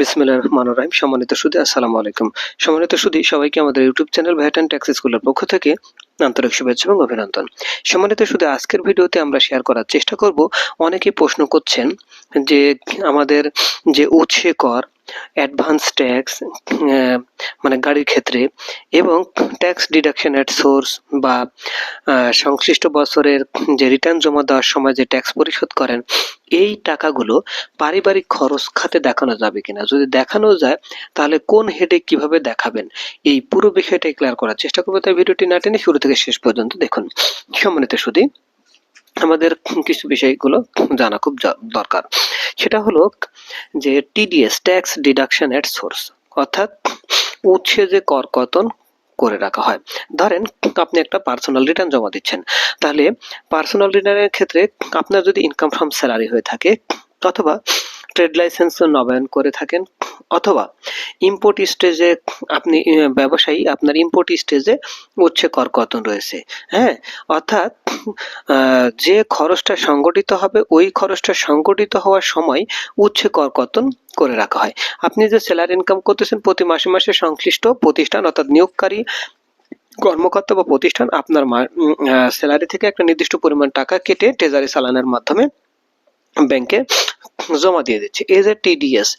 বিসমিল্লাহ রহমান রাহিম। সম্মানিত সুদী, আসসালামু আলাইকুম। সম্মানিত সুদী, সবাইকে আমাদের YouTube channel VAT and tax স্কুলের পক্ষ থেকে আন্তরিক শুভেচ্ছা এবং অভিনন্দন। সম্মানিত শুধু আজকের ভিডিওতে আমরা শেয়ার করার চেষ্টা করব, অনেকেই প্রশ্ন করছেন যে আমাদের যে উৎসে কর অ্যাডভান্স ট্যাক্স মানে গাড়ির ক্ষেত্রে এবং ট্যাক্স ডিডাকশন অ্যাট সোর্স বা সংশ্লিষ্ট বছরের যে রিটার্ন জমা দেওয়ার সময় যে ট্যাক্স পরিশোধ করেন, এই টাকাগুলো পারিবারিক খরচ খাতে দেখানো যাবে কিনা? যদি দেখানো যায়, তাহলে কোন হেডে কীভাবে দেখাবেন? এই পুরো বিষয়টাই ক্লিয়ার করার চেষ্টা করব। তাই ভিডিওটি না টেনে শুরু থেকে শেষ পর্যন্ত দেখুন। সম্মানিত সুদী আমাদের কিছু বিষয়গুলো জানা খুব দরকার। সেটা হলো যে TDS tax deduction at source অর্থাৎ উৎসে যে কর কতন করে রাখা হয়। ধরেন, আপনি একটা পার্সোনাল রিটার্ন জমা দিচ্ছেন। তাহলে পার্সোনাল রিটার্নের ক্ষেত্রে আপনার যদি ইনকাম ফ্রম স্যালারি হয়ে থাকে, অথবা ট্রেড লাইসেন্স নবায়ন করে থাকেন, অথবা ইম্পোর্ট স্টেজে আপনি ব্যবসায়ী আপনার ইম্পোর্ট স্টেজে উচ্ছে কর কতন রয়েছে। হ্যাঁ অর্থাৎ যে খরচটা সংগঠিত হবে, ওই খরচটা সংগঠিত হওয়ার সময় উচ্ছে কর কতন করে রাখা হয়। আপনি যে স্যালারি ইনকাম করতেছেন, প্রতি মাসে মাসে সংশ্লিষ্ট প্রতিষ্ঠান, অর্থাৎ নিয়োগকারী কর্মকর্তা বা প্রতিষ্ঠান আপনার স্যালারি থেকে একটা নির্দিষ্ট পরিমাণ টাকা কেটে ট্রেজারি চালানের মাধ্যমে ব্যাংকে জমা দিয়ে দিচ্ছে। As a TDS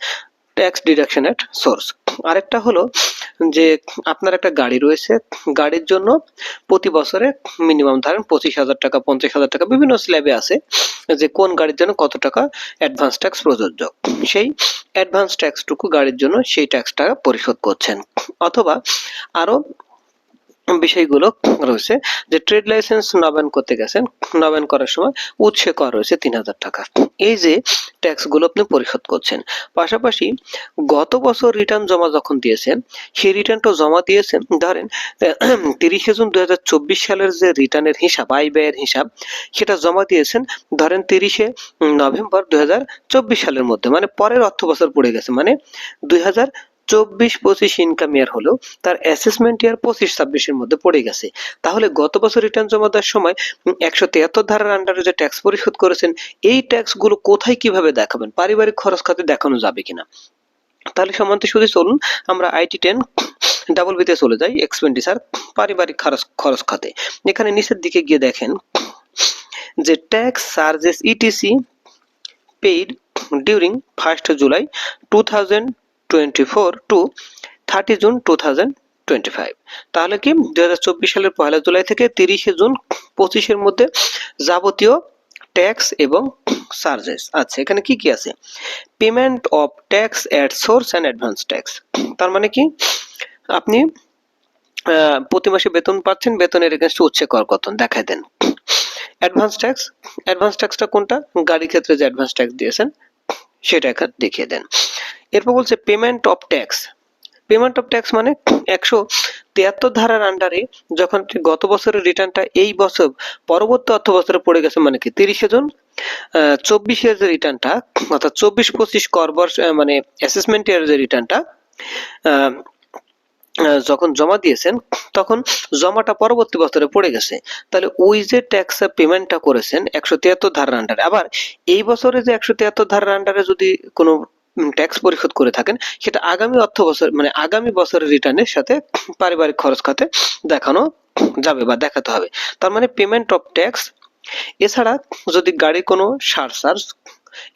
tax deduction at source আরেকটা হলো যে আপনার একটা গাড়ি রয়েছে, গাড়ির জন্য প্রতি বছরে মিনিমাম ধরেন পঁচিশ হাজার টাকা, পঞ্চাশ হাজার টাকা বিভিন্ন স্ল্যাবে আছে যে কোন গাড়ির জন্য কত টাকা অ্যাডভান্স ট্যাক্স প্রযোজ্য। সেই অ্যাডভান্স ট্যাক্সটুকু গাড়ির জন্য সেই ট্যাক্সটা পরিশোধ করছেন। অথবা আরও বিষয়গুলো রয়েছে যে ট্রেড লাইসেন্স নবায়ন করতে গেছেন, নবায়ন করার সময় উৎসে কর রয়েছে তিন হাজার টাকা। এই যে ট্যাক্সগুলো আপনি পরিশোধ করছেন, পাশাপাশি গত বছর রিটার্ন জমা যখন দিয়েছেন, সেই রিটার্নটা জমা দিয়েছেন, ধরেন তিরিশে জুন দুই হাজার চব্বিশ সালের যে রিটার্নের হিসাব, আয় ব্যয়ের হিসাব, সেটা জমা দিয়েছেন, ধরেন তিরিশে নভেম্বর দুই হাজার চব্বিশ সালের মধ্যে মানে পরের অর্থ বছর পড়ে গেছে মানে দুই হাজার চব্বিশ পঁচিশ ইনকাম ইয়ার হলেও তার অ্যাসেসমেন্ট ইয়ার পঁচিশ ছাব্বিশের মধ্যে পড়ে গেছে। তাহলে গত বছর রিটার্ন জমা দেওয়ার সময় একশো তিয়াত্তর ধারার আন্ডারে যে ট্যাক্স পরিশোধ করেছেন, এই ট্যাক্সগুলো কোথায় কীভাবে দেখাবেন? পারিবারিক খরচ খাতে দেখানো যাবে কিনা? তাহলে সমান্তে শুধু চলুন, আমরা আইটি টেন ডাবল বিতে চলে যাই এক্সপেন্ডিচার পারিবারিক খরচ খরচ খাতে। এখানে নিচের দিকে গিয়ে দেখেন যে tax charges ETC paid during first July two thousand twenty four to thirty June two thousand twenty five তাহলে কি দুই হাজার চব্বিশ সালের পয়লা জুলাই থেকে তিরিশে জুন পঁচিশের মধ্যে যাবতীয় ট্যাক্স এবং চার্জেস আচ্ছা এখানে কি কি আছে? Payment of tax at source and advance tax তার মানে কি? আপনি প্রতি মাসে বেতন পাচ্ছেন, বেতনের এগেনস্ট উচ্ছে কর কতন দেখায় দেন অ্যাডভান্স ট্যাক্স অ্যাডভান্স ট্যাক্সটা কোনটা? গাড়ির ক্ষেত্রে যে অ্যাডভান্স ট্যাক্স দিয়েছেন, সেটা এখানে দেখিয়ে দেন। এরপর বলছে payment of tax payment of tax মানে একশো তিয়াত্তর ধারার আন্ডারে যখন গত বছরের রিটার্নটা এই বছর, পরবর্তী অর্থ বছরে পড়ে গেছে মানে কি তিরিশে জন চব্বিশের যে রিটার্নটা অর্থাৎ চব্বিশ পঁচিশ কর বর্ষ মানে অ্যাসেসমেন্ট ইয়ার যে রিটার্নটা যখন জমা দিয়েছেন, তখন জমাটা পরবর্তী বছরে পড়ে গেছে। তাহলে ওই যে ট্যাক্স পেমেন্টটা করেছেন একশো তিয়াত্তর ধারার আন্ডারে আবার এই বছরে যে একশো তিয়াত্তর ধারার আন্ডারে যদি কোনো ট্যাক্স পরিশোধ করে থাকেন, সেটা আগামী অর্থ বছর মানে আগামী বছরের রিটার্নের সাথে পারিবারিক খরচ খাতে দেখানো যাবে বা দেখাতে হবে। তার মানে পেমেন্ট অফ ট্যাক্স এছাড়া যদি গাড়ির কোনো সারচার্জ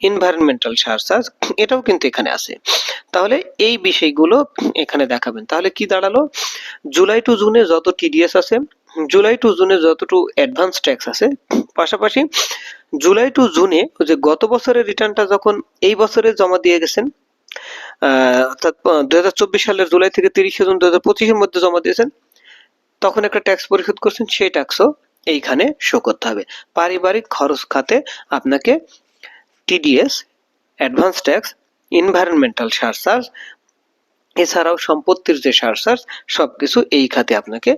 এনভায়রনমেন্টাল সারচার্জ এটাও কিন্তু এখানে আছে। তাহলে এই বিষয়গুলো এখানে দেখাবেন। তাহলে কি দাঁড়াল? জুলাই টু জুনে যত টিডিএস আছে, জুলাই টু জুনে যতটুকু অ্যাডভান্স ট্যাক্স আছে পাশাপাশি জুলাই টু জুনে যে গত বছরের রিটার্নটা যখন এই বছরে জমা দিয়ে গেছেন অর্থাৎ দুই হাজার চব্বিশ সালের জুলাই থেকে তিরিশে জুন দু হাজার মধ্যে জমা দিয়েছেন, তখন একটা ট্যাক্স পরিশোধ করছেন, সেই ট্যাক্সও এইখানে শো করতে হবে। পারিবারিক খরচ খাতে আপনাকে TDS advance tax environmental surcharge এছাড়াও সম্পত্তির যে সারচার্জ সবকিছু এই খাতে আপনাকে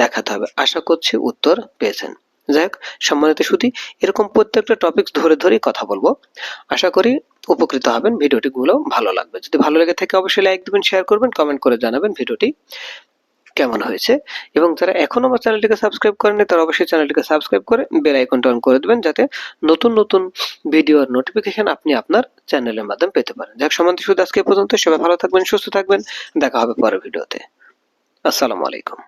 দেখাতে হবে। আশা করছি উত্তর পেয়েছেন। যাই হোক, সম্মানিত সুধী এরকম প্রত্যেকটা টপিক ধরে ধরেই কথা বলব। আশা করি উপকৃত হবেন ভিডিওটি গুলো ভালো লাগবে। যদি ভালো লেগে থাকে, অবশ্যই লাইক দিবেন শেয়ার করবেন কমেন্ট করে জানাবেন ভিডিওটি কেমন হয়েছে। এবং যারা এখনও আমার চ্যানেলটিকে সাবস্ক্রাইব করেনি তারা অবশ্যই চ্যানেলটিকে সাবস্ক্রাইব করে বেল আইকনটা অন করে দেবেন, যাতে নতুন নতুন ভিডিওর নোটিফিকেশন আপনি আপনার চ্যানেলের মাধ্যমে পেতে পারেন। যাক সমান্তি শুধু আজকে পর্যন্ত। সবাই ভালো থাকবেন, সুস্থ থাকবেন। দেখা হবে পরের ভিডিওতে আসসালামু আলাইকুম।